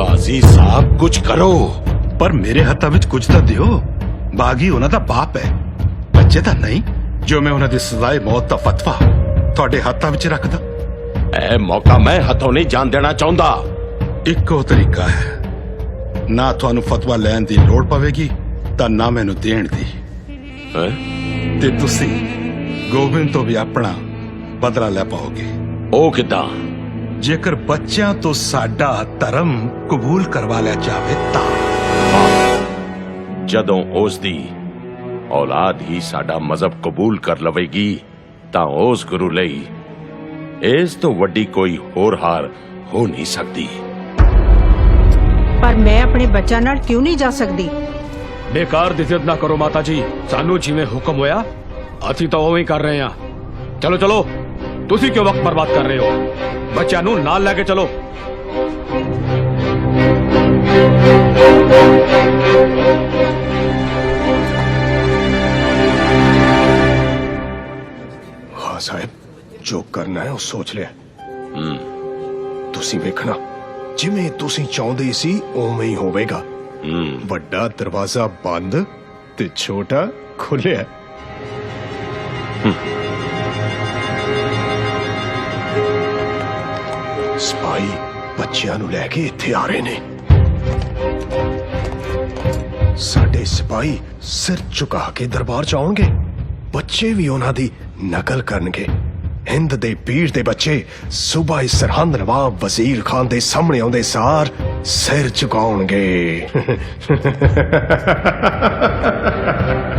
ਕਾਜ਼ੀ ਸਾਹਿਬ ਕੁਝ ਕਰੋ। ਪਰ ਮੇਰੇ ਹੱਥਾਂ ਵਿੱਚ ਕੁਝ ਤਾਂ ਦਿਓ। ਬਾਗੀ ਉਹਨਾਂ ਦਾ ਬਾਪ ਹੈ। ਬੱਚੇ ਤਾਂ ਨਹੀਂ। ਜੋ ਮੈਂ ਉਹਨਾਂ ਦੀ ਸਜ਼ਾਏ ਮੌਤ ਦਾ ਫਤਵਾ ਤੁਹਾਡੇ ਹੱਥਾਂ ਵਿੱਚ ਰੱਖਦਾ। ਇਹ ਮੌਕਾ ਮੈਂ ਹੱਥੋਂ ਨਹੀਂ ਜਾਣ ਦੇਣਾ ਚਾਹੁੰਦਾ। ਇੱਕੋ ਤਰੀਕਾ ਹੈ। ਨਾ ਤੁਹਾਨੂੰ ਫਤਵਾ ਲੈਣ ਦੀ ਲੋੜ ਪਵੇਗੀ ਤਾਂ ਨਾ ਮੈਨੂੰ ਦੇਣ ਦੀ। ਹੈਂ? ਤੇ ਤੁਸੀਂ ਗੋਬਿੰਦ ਤੋਂ ਵੀ ਆਪਣਾ ਬਦਲਾ ਲੈ ਪਾਓਗੇ। ਉਹ ਕਿਦਾਂ? ਜੇਕਰ ਬੱਚਿਆਂ ਤੋਂ ਸਾਡਾ ਧਰਮ ਕਬੂਲ ਕਰਵਾ ਲਿਆ ਜਾਵੇ ਤਾਂ। ਜਦੋਂ ਉਸ ਦੀ ਔਲਾਦ ਹੀ ਸਾਡਾ ਮਜ਼ਹਬ ਕਬੂਲ ਕਰ ਲਵੇਗੀ ਤਾਂ ਉਸ ਗੁਰੂ ਲਈ ਇਸ ਤੋਂ ਵੱਡੀ ਕੋਈ ਹੋਰ ਹਾਰ ਹੋ ਨਹੀਂ ਸਕਦੀ। ਪਰ ਮੈਂ ਆਪਣੇ ਬੱਚਿਆਂ ਨਾਲ ਕਿਉਂ ਨਹੀਂ ਜਾ ਸਕਦੀ? ਬੇਕਾਰ ਦੀ ਜ਼ਿੱਦ ਨਾ ਕਰੋ ਮਾਤਾ ਜੀ। ਸਾਨੂੰ ਜਿਵੇਂ ਹੁਕਮ ਹੋਇਆ ਅਸੀਂ ਤਾਂ ਉਵੇਂ ਹੀ ਕਰ ਰਹੇ ਹਾਂ। ਚਲੋ ਚਲੋ। ਤੁਸੀਂ ਕਿਉਂ ਵਕਤ ਬਰਬਾਦ ਕਰ ਰਹੇ ਹੋ? ਬੱਚਿਆਂ ਨੂੰ ਨਾਲ ਲੈ ਕੇ ਚਲੋ। ਹਾਂ ਸਾਹਿਬ ਜੋ ਕਰਨਾ ਹੈ ਉਹ ਸੋਚ ਲਿਆ। ਤੁਸੀਂ ਵੇਖਣਾ ਜਿਵੇਂ ਤੁਸੀਂ ਚਾਹੁੰਦੇ ਸੀ ਉਵੇਂ ਹੀ ਹੋਵੇਗਾ। ਵੱਡਾ ਦਰਵਾਜ਼ਾ ਬੰਦ ਤੇ ਛੋਟਾ ਖੁੱਲਿਆ ਸਪਾਈ ਬੱਚਿਆਂ ਨੂੰ ਲੈ ਕੇ ਇੱਥੇ ਆ ਰਹੇ ਨੇ। ਸਾਡੇ ਸਿਪਾਹੀ ਸਿਰ ਝੁਕਾ ਕੇ ਦਰਬਾਰ ਚ ਆਉਣਗੇ। ਬੱਚੇ ਵੀ ਉਹਨਾਂ ਦੀ ਨਕਲ ਕਰਨਗੇ। ਹਿੰਦ ਦੇ ਪੀਰ ਦੇ ਬੱਚੇ ਸੂਬਾ ਸਰਹੰਦ ਨਵਾਬ ਵਜ਼ੀਰ ਖਾਨ ਦੇ ਸਾਹਮਣੇ ਆਉਂਦੇ ਸਾਰ ਸਿਰ ਝੁਕਾਉਣਗੇ।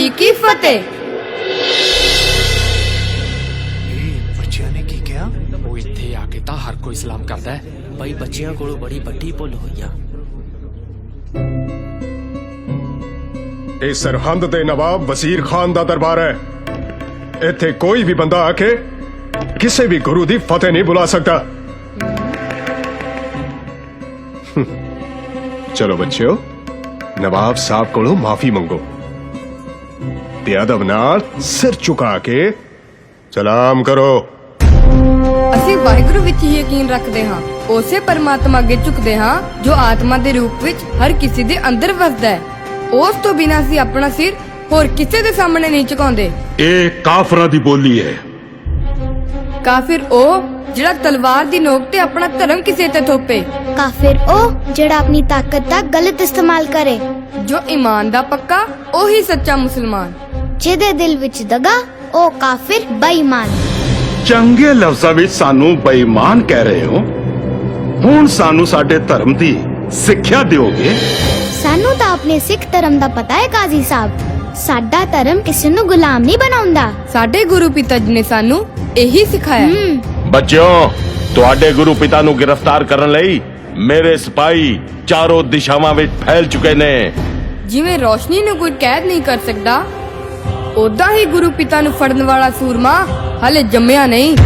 ਵਾਹਿਗੁਰੂ ਜੀ ਕੀ ਫਤਿਹ ਬੱਚਿਆਂ ਨੇ ਕੀ ਕਿਹਾ ਉਹ ਇੱਥੇ ਆ ਕੇ ਤਾਂ ਹਰ ਕੋਈ ਸਲਾਮ ਕਰਦਾ ਹੈ ਬਈ ਬੱਚਿਆਂ ਕੋਲੋਂ ਬੜੀ ਵੱਡੀ ਭੁੱਲ ਹੋਈ ਆ ਇਹ ਸਰਹੰਦ ਦੇ ਨਵਾਬ ਵਜ਼ੀਰ ਖਾਨ ਦਾ ਦਰਬਾਰ ਹੈ ਇੱਥੇ ਕੋਈ ਵੀ ਬੰਦਾ ਆ ਕੇ ਕਿਸੇ ਵੀ ਗੁਰੂ ਦੀ ਫਤਿਹ ਨਹੀਂ ਬੁਲਾ ਸਕਦਾ ਚਲੋ ਬੱਚਿਓ ਨਵਾਬ ਸਾਹਿਬ ਕੋਲੋਂ ਮਾਫੀ ਮੰਗੋ ਤੇ ਅਦਬ ਨਾਲ ਸਿਰ ਝੁਕਾ ਕੇ ਸਲਾਮ ਕਰੋ। ਅਸੀਂ ਵਾਹਿਗੁਰੂ ਵਿੱਚ ਹੀ ਯਕੀਨ ਰੱਖਦੇ ਹਾਂ। ਉਸੇ ਪਰਮਾਤਮਾ ਅੱਗੇ ਝੁਕਦੇ ਹਾਂ ਜੋ ਆਤਮਾ ਦੇ ਰੂਪ ਵਿੱਚ ਹਰ ਕਿਸੇ ਦੇ ਅੰਦਰ ਵਸਦਾ ਹੈ। ਉਸ ਤੋਂ ਬਿਨਾਂ ਅਸੀਂ ਆਪਣਾ ਸਿਰ ਹੋਰ ਕਿਸੇ ਦੇ ਸਾਹਮਣੇ ਨਹੀਂ ਝੁਕਾਉਂਦੇ। ਇਹ ਕਾਫਰਾਂ ਦੀ ਬੋਲੀ ਹੈ। ਕਾਫਿਰ ਉਹ ਜਿਹੜਾ ਤਲਵਾਰ ਦੀ ਨੋਕ ਤੇ ਆਪਣਾ ਧਰਮ ਕਿਸੇ ਤੇ ਥੋਪੇ। ਕਾਫਿਰ ਉਹ ਜਿਹੜਾ ਆਪਣੀ ਤਾਕਤ ਦਾ ਗਲਤ ਇਸਤੇਮਾਲ ਕਰੇ। ਜੋ ਈਮਾਨ ਦਾ ਪੱਕਾ ਉਹੀ ਸੱਚਾ ਮੁਸਲਮਾਨ। ਜਿਹਦੇ ਦਿਲ ਵਿੱਚ ਦਗਾ ਉਹ ਕਾਫਿਰ ਬੇਈਮਾਨ। ਚੰਗੇ ਲਫ਼ਜ਼ਾਂ ਵਿੱਚ ਸਾਨੂੰ ਬੇਈਮਾਨ ਕਹਿ ਰਹੇ ਹੋ? ਹੁਣ ਸਾਨੂੰ ਸਾਡੇ ਧਰਮ ਦੀ ਸਿੱਖਿਆ ਦਿਓਗੇ? ਸਾਨੂੰ ਤਾਂ ਆਪਣੇ ਸਿੱਖ ਧਰਮ ਦਾ ਪਤਾ ਹੈ ਕਾਜ਼ੀ ਸਾਹਿਬ। ਸਾਡਾ ਧਰਮ ਕਿਸੇ ਨੂੰ ਗੁਲਾਮ ਨਹੀਂ ਬਣਾਉਂਦਾ। ਸਾਡੇ ਗੁਰੂ ਪਿਤਾ ਜੀ ਨੇ ਸਾਨੂੰ ਇਹੀ ਸਿਖਾਇਆ। ਹੂੰ। ਬੱਚਿਓ ਤੁਹਾਡੇ ਗੁਰੂ ਪਿਤਾ ਨੂੰ ਗ੍ਰਿਫਤਾਰ ਕਰਨ ਲਈ ਮੇਰੇ ਸਿਪਾਹੀ ਚਾਰੋਂ ਦਿਸ਼ਾਵਾਂ ਵਿੱਚ ਫੈਲ ਚੁੱਕੇ ਨੇ। ਜਿਵੇਂ ਰੋਸ਼ਨੀ ਨੂੰ ਕੋਈ ਕੈਦ ਨਹੀਂ ਕਰ ਸਕਦਾ ਉਦਾਂ ਹੀ ਗੁਰੂ ਪਿਤਾ ਨੂੰ ਫੜਨ ਵਾਲਾ ਸੂਰਮਾ ਹਲੇ ਜੰਮਿਆ ਨਹੀਂ।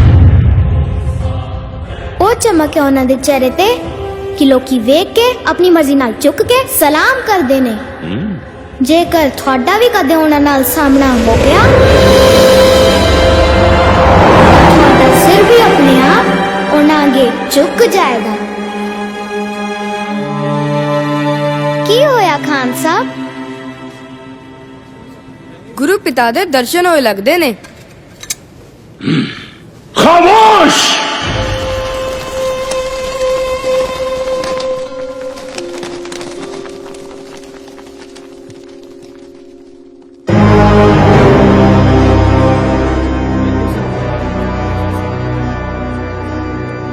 ਉਹ ਚਮਕ ਹੈ ਉਹਨਾਂ ਦੇ ਚਿਹਰੇ ਤੇ ਕਿ ਲੋਕੀ ਵੇਖ ਕੇ ਆਪਣੀ ਮਰਜ਼ੀ ਨਾਲ ਝੁਕ ਕੇ ਸਲਾਮ ਕਰਦੇ ਨੇ। ਜੇਕਰ ਤੁਹਾਡਾ ਵੀ ਕਦੇ ਉਹਨਾਂ ਨਾਲ ਸਾਹਮਣਾ ਹੋ ਗਿਆ ਤੁਹਾਡਾ ਸਿਰ ਵੀ ਆਪਣੇ ਆਪ ਉਹਨਾਂ ਅੱਗੇ ਝੁਕ ਜਾਏਗਾ। ਗੁਰੂ ਪਿਤਾ ਦੇ ਦਰਸ਼ਨ ਹੋਏ ਲੱਗਦੇ ਨੇ ਖਾਮੋਸ਼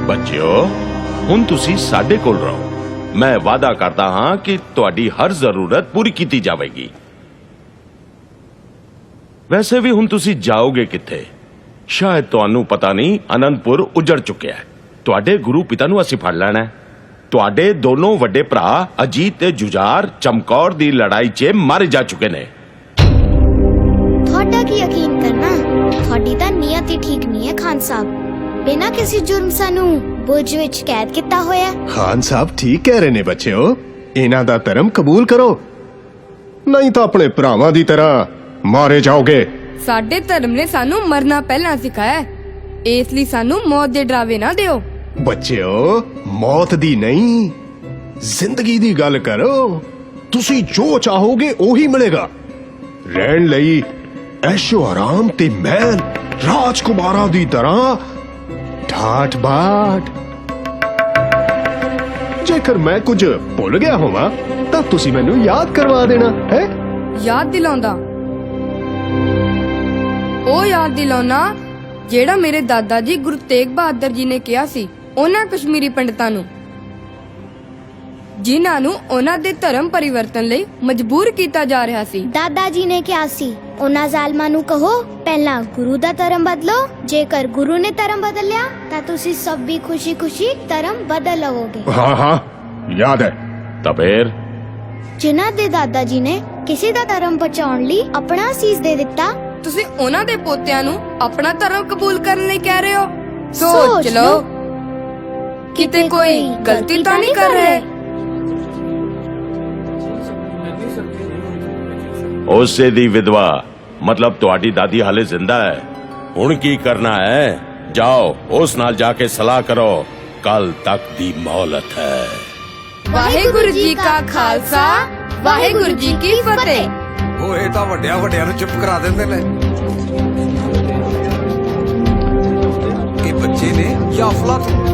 ਬੱਚਿਓ ਹੁਣ ਤੁਸੀਂ ਸਾਡੇ ਕੋਲ ਰਹੋ ਮੈਂ ਵਾਅਦਾ ਕਰਦਾ ਹਾਂ ਕਿ ਤੁਹਾਡੀ ਹਰ ਜ਼ਰੂਰਤ ਪੂਰੀ ਕੀਤੀ ਜਾਵੇਗੀ ਵੈਸੇ ਵੀ ਹੁਣ ਤੁਸੀਂ ਜਾਓਗੇ ਕਿੱਥੇ? ਸ਼ਾਇਦ ਤੁਹਾਨੂੰ ਪਤਾ ਨਹੀਂ ਅਨੰਦਪੁਰ ਉਜੜ ਚੁੱਕਿਆ ਹੈ। ਤੁਹਾਡੇ ਗੁਰੂ ਪਿਤਾ ਨੂੰ ਅਸੀਂ ਫੜ ਲੈਣਾ ਹੈ। ਤੁਹਾਡੇ ਦੋਨੋਂ ਵੱਡੇ ਭਰਾ ਅਜੀਤ ਤੇ ਜੁਝਾਰ ਚਮਕੌਰ ਦੀ ਲੜਾਈ 'ਚ ਮਰ ਜਾ ਚੁੱਕੇ ਨੇ। ਤੁਹਾਡਾ ਕੀ ਯਕੀਨ ਕਰਨਾ ਤੁਹਾਡੀ ਤਾਂ ਨੀਅਤ ਹੀ ਠੀਕ ਨਹੀਂ ਹੈ ਖਾਨ ਸਾਹਿਬ। ਬਿਨਾਂ ਕਿਸੇ ਜੁਰਮ ਸਾਨੂੰ ਬੁਰਜ ਵਿੱਚ ਕੈਦ ਕੀਤਾ ਹੋਇਆ ਹੈ। ਖਾਨ ਸਾਹਿਬ ਠੀਕ ਕਹਿ ਰਹੇ ਨੇ ਬੱਚਿਓ। ਇਹਨਾਂ ਦਾ ਧਰਮ ਕਬੂਲ ਕਰੋ। ਨਹੀਂ ਤਾਂ ਆਪਣੇ ਭਰਾਵਾਂ ਦੀ ਤਰ੍ਹਾਂ ਮਾਰੇ ਜਾਓਗੇ। ਸਾਡੇ ਧਰਮ ਨੇ ਸਾਨੂੰ ਮਰਨਾ ਪਹਿਲਾਂ ਸਿਖਾਇਆ ਹੈ। ਇਸ ਲਈ ਸਾਨੂੰ ਮੌਤ ਦੇ ਡਰਾਵੇ ਨਾ ਦਿਓ। ਬੱਚਿਓ ਮੌਤ ਦੀ ਨਹੀਂ ਜ਼ਿੰਦਗੀ ਦੀ ਗੱਲ ਕਰੋ। ਤੁਸੀਂ ਜੋ ਚਾਹੋਗੇ ਉਹੀ ਮਿਲੇਗਾ। ਰਹਿਣ ਲਈ ਐਸ਼ੋ ਆਰਾਮ ਤੇ ਮਹਿਲ ਰਾਜਕੁਮਾਰਾਂ ਦੀ ਤਰ੍ਹਾਂ ਠਾਠ ਬਾਠ। ਜੇਕਰ ਮੈਂ ਕੁਝ ਭੁੱਲ ਗਿਆ ਹੋਵਾਂ ਤਾਂ ਤੁਸੀਂ ਮੈਨੂੰ ਯਾਦ ਕਰਵਾ ਦੇਣਾ ਹੈ? ਯਾਦ ਦਿਲਾਉਂਦਾ। ਯਾਦ ਦਿਲਾਉਣਾ ਜਿਹੜਾ ਮੇਰੇ ਦਾਦਾ ਜੀ ਗੁਰੂ ਤੇਗ ਬਹਾਦਰ ਜੀ ਨੇ ਕਿਹਾ ਸੀ ਉਹਨਾਂ ਕਸ਼ਮੀਰੀ ਪੰਡਤਾਂ ਨੂੰ। ਜਿਨ੍ਹਾਂ ਨੂੰ ਉਹਨਾਂ ਦੇ ਧਰਮ ਪਰਿਵਰਤਨ ਲਈ ਮਜਬੂਰ ਕੀਤਾ ਜਾ ਰਿਹਾ ਸੀ। ਦਾਦਾ ਜੀ ਨੇ ਕਿਹਾ ਸੀ ਉਹਨਾਂ ਜ਼ਾਲਮਾਂ ਨੂੰ ਕਹੋ ਪਹਿਲਾਂ ਗੁਰੂ ਦਾ ਧਰਮ ਬਦਲੋ ਜੇਕਰ ਗੁਰੂ ਨੇ ਧਰਮ ਬਦਲਿਆ ਤਾਂ ਤੁਸੀਂ ਸਭ ਵੀ ਖੁਸ਼ੀ-ਖੁਸ਼ੀ ਧਰਮ ਬਦਲ ਲਵੋਗੇ। ਹਾਂ ਹਾਂ ਯਾਦ ਹੈ। ਤਾਂ ਫੇਰ ਜਿਨ੍ਹਾਂ ਦੇ ਦਾਦਾ ਜੀ ਨੇ ਕਿਸੇ ਦਾ ਧਰਮ ਬਚਾਉਣ ਲਈ ਆਪਣਾ ਸੀਸ ਦੇ ਦਿੱਤਾ ਤੁਸੀਂ ਉਹਨਾਂ ਦੇ ਪੋਤਿਆਂ ਨੂੰ ਆਪਣਾ ਧਰਮ ਕਬੂਲ ਕਰਨ ਲਈ ਕਹਿ ਰਹੇ ਹੋ? ਸੋਚ ਲਓ। ਕਿਤੇ ਕੋਈ ਗਲਤੀ ਤਾਂ ਨਹੀਂ ਕਰ ਰਹੇ? ਉਸੇ ਦੀ ਵਿਧਵਾ ਮਤਲਬ ਤੁਹਾਡੀ ਦਾਦੀ ਹਾਲੇ ਜ਼ਿੰਦਾ ਹੈ। ਹੁਣ ਕੀ ਕਰਨਾ ਹੈ? ਜਾਓ ਉਸ ਨਾਲ ਜਾ ਕੇ ਸਲਾਹ ਕਰੋ। ਕੱਲ ਤੱਕ ਦੀ ਮੌਲਤ ਹੈ। ਵਾਹਿਗੁਰੂ ਜੀ ਕਾ ਖਾਲਸਾ ਵਾਹਿਗੁਰੂ ਜੀ ਕੀ ਫਤਿਹ। ਉਹ ਇਹ ਤਾਂ ਵੱਡਿਆਂ ਵੱਡਿਆਂ ਨੂੰ ਚੁੱਪ ਕਰਾ ਦਿੰਦੇ ਨੇ। ਕਿ ਬੱਚੇ ਨੇ ਜਾਂ ਅਫਲਾਤੂਨ